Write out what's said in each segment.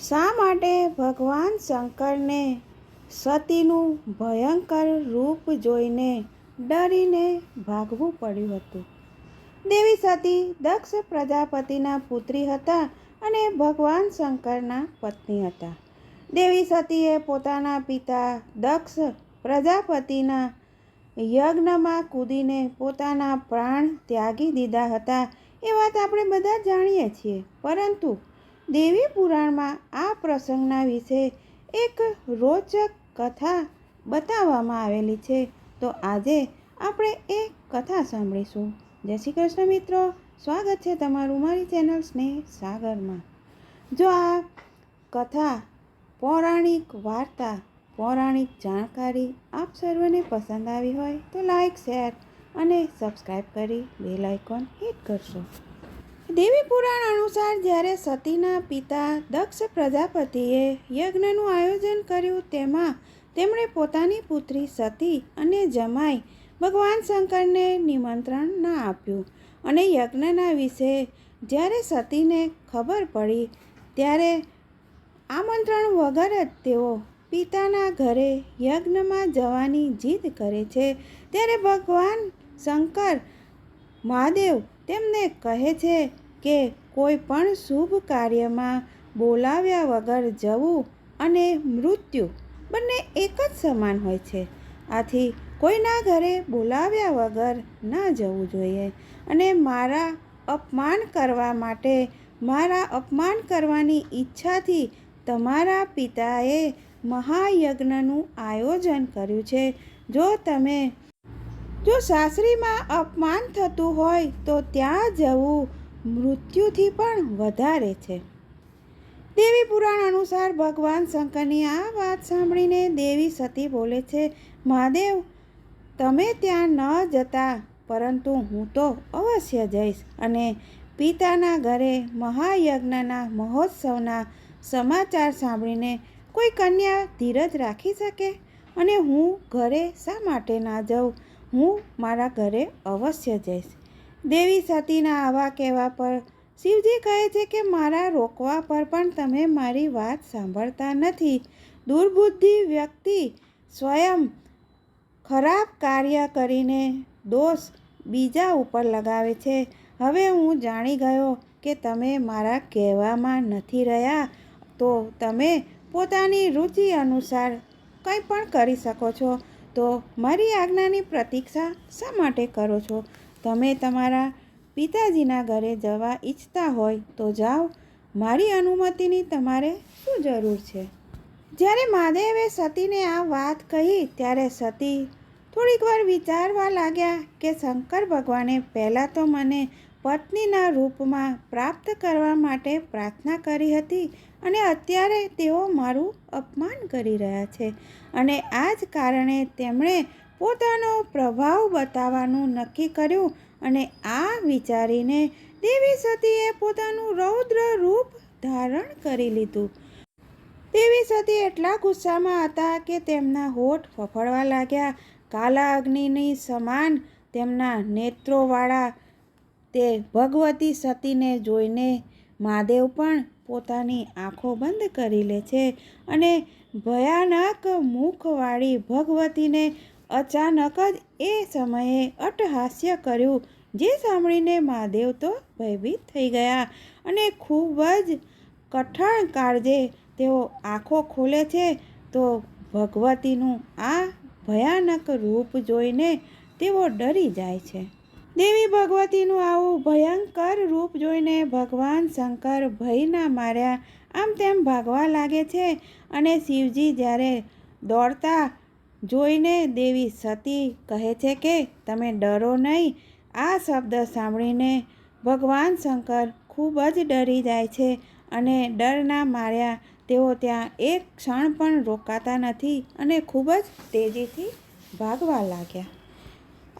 શા માટે ભગવાન શંકરને સતીનું ભયંકર રૂપ જોઈને ડરીને ભાગવું પડ્યું હતું? દેવી સતી દક્ષ પ્રજાપતિના પુત્રી હતા અને ભગવાન શંકરના પત્ની હતા. દેવી સતીએ પોતાના પિતા દક્ષ પ્રજાપતિના યજ્ઞમાં કૂદીને પોતાના પ્રાણ ત્યાગી દીધા હતા. એ વાત આપણે બધા જાણીએ છીએ. પરંતુ દેવી પુરાણમાં આ પ્રસંગના વિશે એક રોચક કથા બતાવવામાં આવેલી છે. તો આજે આપણે એ કથા સાંભળીશું. જય શ્રી કૃષ્ણ મિત્રો. સ્વાગત છે તમારું મારી ચેનલ સ્નેહ સાગરમાં. જો આ કથા પૌરાણિક વાર્તા, પૌરાણિક જાણકારી આપ સર્વને પસંદ આવી હોય તો લાઈક, શેર અને સબસ્ક્રાઈબ કરી બેલ આઇકોન હિટ કરશો. દેવી પુરાણ અનુસાર જ્યારે સતીના પિતા દક્ષ પ્રજાપતિએ યજ્ઞનું આયોજન કર્યું, તેમાં તેમણે પોતાની પુત્રી સતી અને જમાઈ ભગવાન શંકરને નિમંત્રણ ના આપ્યું અને યજ્ઞના વિશે જ્યારે સતીને ખબર પડી, ત્યારે આમંત્રણ વગર જ તેઓ પિતાના ઘરે યજ્ઞમાં જવાની જીદ કરે છે. ત્યારે ભગવાન શંકર મહાદેવ તેમને કહે છે કે કોઈ પણ શુભ કાર્યમાં બોલાવ્યા વગર જવું અને મૃત્યુ બંને એક જ સમાન હોય છે. આથી કોઈના ઘરે બોલાવ્યા વગર ના જવું જોઈએ અને મારા અપમાન કરવા માટે મારા અપમાન કરવાની ઈચ્છાથી તમારા પિતાએ મહાયજ્ઞનું આયોજન કર્યું છે. જો તમે જો સાસરીમાં અપમાન થતું હોય તો ત્યાં જવું મૃત્યુથી પણ વધારે છે. દેવી પુરાણ અનુસાર ભગવાન શંકરની આ વાત સાંભળીને દેવી સતી બોલે છે, મહાદેવ, તમે ત્યાં ન જતા, પરંતુ હું તો અવશ્ય જઈશ અને પિતાના ઘરે મહાયજ્ઞના મહોત્સવના સમાચાર સાંભળીને કોઈ કન્યા ધીરજ રાખી શકે? અને હું ઘરે શા માટે ના જાઉં? હું મારા ઘરે અવશ્ય જઈશ. દેવી સતીના આવા કહેવા પર શિવજી કહે છે કે મારા રોકવા પર પણ તમે મારી વાત સાંભળતા નથી. દુર્બુદ્ધિ વ્યક્તિ સ્વયં ખરાબ કાર્ય કરીને દોષ બીજા ઉપર લગાવે છે. હવે હું જાણી ગયો કે તમે મારા કહેવામાં નથી રહ્યા, તો તમે પોતાની રુચિ અનુસાર કંઈ પણ કરી શકો છો. તો મારી આજ્ઞાની પ્રતીક્ષા શા માટે કરો છો? તમે તમારા પિતાજીના ઘરે જવા ઈચ્છતા હોય તો જાઓ. મારી અનુમતિની તમારે શું જરૂર છે? જ્યારે મહાદેવે સતીને આ વાત કહી, ત્યારે સતી થોડીક વાર વિચારવા લાગ્યા કે શંકર ભગવાને પહેલાં તો મને પત્નીના રૂપમાં પ્રાપ્ત કરવા માટે પ્રાર્થના કરી હતી અને અત્યારે તેઓ મારું અપમાન કરી રહ્યા છે. અને આ જ કારણે તેમણે પોતાનો પ્રભાવ બતાવવાનું નક્કી કર્યું અને આ વિચારીને દેવી સતીએ પોતાનું રૌદ્ર રૂપ ધારણ કરી લીધું. દેવી સતી એટલા ગુસ્સામાં હતા કે તેમના હોઠ ફફડવા લાગ્યા. કાલા અગ્નિની સમાન તેમના નેત્રોવાળા તે ભગવતી સતીને જોઈને મહાદેવ પણ પોતાની આંખો બંધ કરી લે છે અને ભયાનક મુખવાળી ભગવતીને અચાનક જ એ સમયે અટહાસ્ય કર્યું, જે સાંભળીને મહાદેવ તો ભયભીત થઈ ગયા અને ખૂબ જ કઠણ કાળજે તેઓ આંખો ખોલે છે, તો ભગવતીનું આ ભયાનક રૂપ જોઈને તેઓ ડરી જાય છે. દેવી ભગવતીનું આવું ભયંકર રૂપ જોઈને ભગવાન શંકર ભયના માર્યા. આમ તેમ ભાગવા લાગે છે અને શિવજી જ્યારે દોડતા જોઈને દેવી સતી કહે છે કે, તમે ડરો નહીં. આ શબ્દ સાંભળીને ભગવાન શંકર ખૂબ જ ડરી જાય છે અને ડરના માર્યા. તેઓ ત્યાં એક ક્ષણ પણ રોકાતા નથી અને ખૂબ જ તેજીથી ભાગવા લાગ્યા.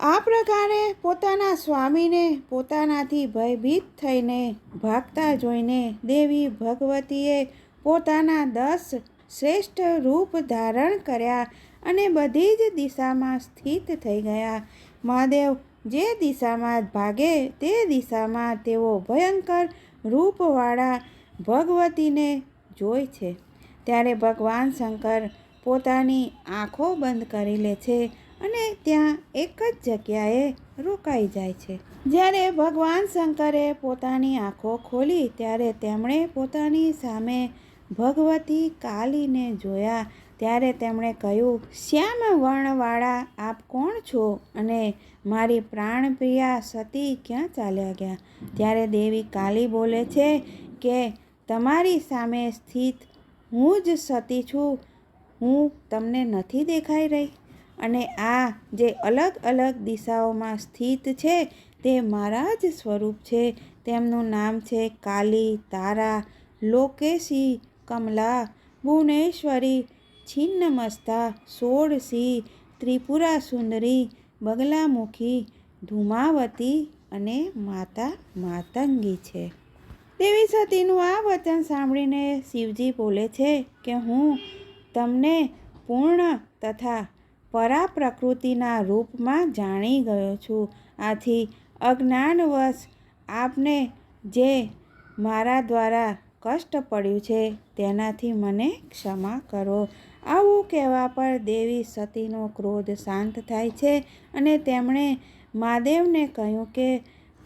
આ પ્રકારે પોતાના સ્વામીને પોતાનાથી ભયભીત થઈને ભાગતા જોઈને દેવી ભગવતીએ પોતાના દસ શ્રેષ્ઠ રૂપ ધારણ કર્યા અને બધી જ દિશામાં સ્થિત થઈ ગયા. મહાદેવ જે દિશામાં ભાગે તે દિશામાં તેઓ ભયંકર રૂપવાળા ભગવતીને જોઈ છે. ત્યારે ભગવાન શંકર પોતાની આંખો બંધ કરી લે છે અને ત્યાં એક જ જગ્યાએ રોકાઈ જાય છે. જ્યારે ભગવાન શંકરે પોતાની આંખો ખોલી, ત્યારે તેમણે પોતાની સામે ભગવતી કાલીને જોયા. ત્યારે તેમણે કહ્યું, શ્યામ વર્ણવાળા, આપ કોણ છો? અને મારી પ્રાણપ્રિયા સતી ક્યાં ચાલ્યા ગયા? ત્યારે દેવી કાલી બોલે છે કે, તમારી સામે સ્થિત હું જ સતી છું. હું તમને નથી દેખાઈ રહી. અને આ જે અલગ અલગ દિશાઓમાં સ્થિત છે, તે મારા જ સ્વરૂપ છે. તેમનું નામ છે કાલી, તારા, લોકેશી, કમલા, ભુવનેશ્વરી, છિન્નમસ્તા, સોળસી, ત્રિપુરા સુંદરી, બગલામુખી, ધુમાવતી અને માતા માતંગી છે. દેવી સતીનું આ વચન સાંભળીને શિવજી બોલે છે કે હું તમને પૂર્ણ તથા પરા પ્રકૃતિના રૂપમાં જાણી ગયો છું. આથી અજ્ઞાનવશ આપને જે મારા દ્વારા કષ્ટ પડ્યું છે તેનાથી મને ક્ષમા કરો. આવું કહેવા પર દેવી સતીનો ક્રોધ શાંત થાય છે અને તેમણે મહાદેવને કહ્યું કે,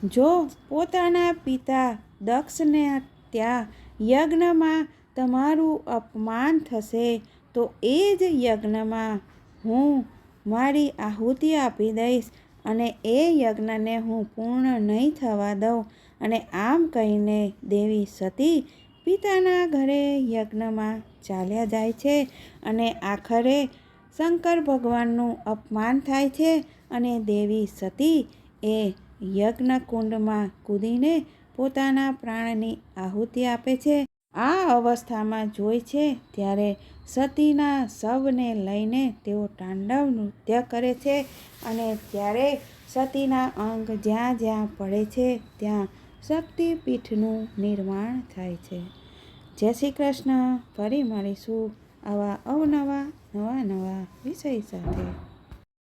જો પોતાના પિતા દક્ષને ત્યાં યજ્ઞમાં તમારું અપમાન થશે, તો એ જ યજ્ઞમાં હું મારી આહુતિ આપી દઈશ અને એ યજ્ઞને હું પૂર્ણ નહીં થવા દઉં. અને આમ કહીને દેવી સતી પિતાના ઘરે યજ્ઞમાં ચાલ્યા જાય છે અને આખરે શંકર ભગવાનનું અપમાન થાય છે અને દેવી સતી એ યજ્ઞકુંડમાં કૂદીને પોતાના પ્રાણની આહુતિ આપે છે. આ અવસ્થામાં જોઈ છે ત્યારે સતીના શવને લઈને તેઓ તાંડવ નૃત્ય કરે છે અને ત્યારે સતીના અંગ જ્યાં જ્યાં પડે છે ત્યાં શક્તિપીઠનું નિર્માણ થાય છે. જય શ્રી કૃષ્ણ. ફરી મળીશું આવા અવનવા, નવા નવા વિષય સાથે.